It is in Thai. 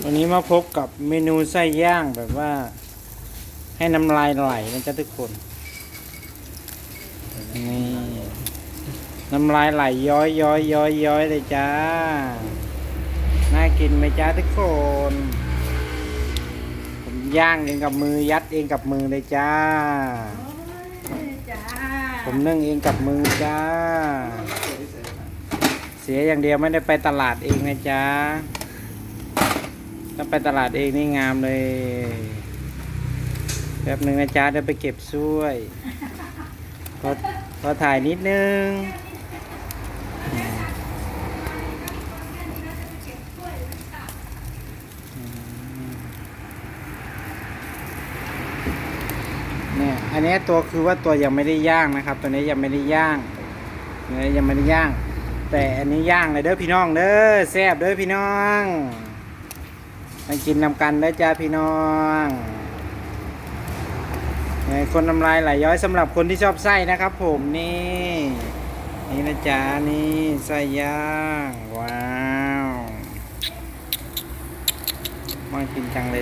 วันนี้มาพบกับเมนูไส้ย่างแบบว่า ให้น้ำลายไหลนะจ๊ะทุกคนนี่น้ำลายไหลย้อยย้อยย้อยย้อยเลยจ้า น่ากินไหมจ้าทุกคน ผมย่างเองกับมือยัดเองกับมือเลยจ้าจ้าผมนึ่งเองกับมือจ้า เสียอย่างเดียวไม่ได้ไปตลาดเองนะจ๊ะ ถ้าไปตลาดเองนี่งามเลยแป๊บหนึ่งนะจ๊ะเดี๋ยวไปเก็บช่วยขอขอถ่ายนิดนึงเนี่ยอันนี้ตัวคือว่าตัวยังไม่ได้ย่างนะครับ ตัวนี้ยังไม่ได้ย่างเนี่ยยังไม่ได้ย่าง แต่อันนี้ย่างเลยเด้อพี่น้องเด้อแซ่บเด้อพี่น้อง มากินนำกันเด้จ้าพี่น้องคนน้ำลายไหลย้อยสำหรับคนที่ชอบไส้นะครับผมนี่ นี่นะจ๊ะนี่ไส้ย่างว้าวมากินจังเลย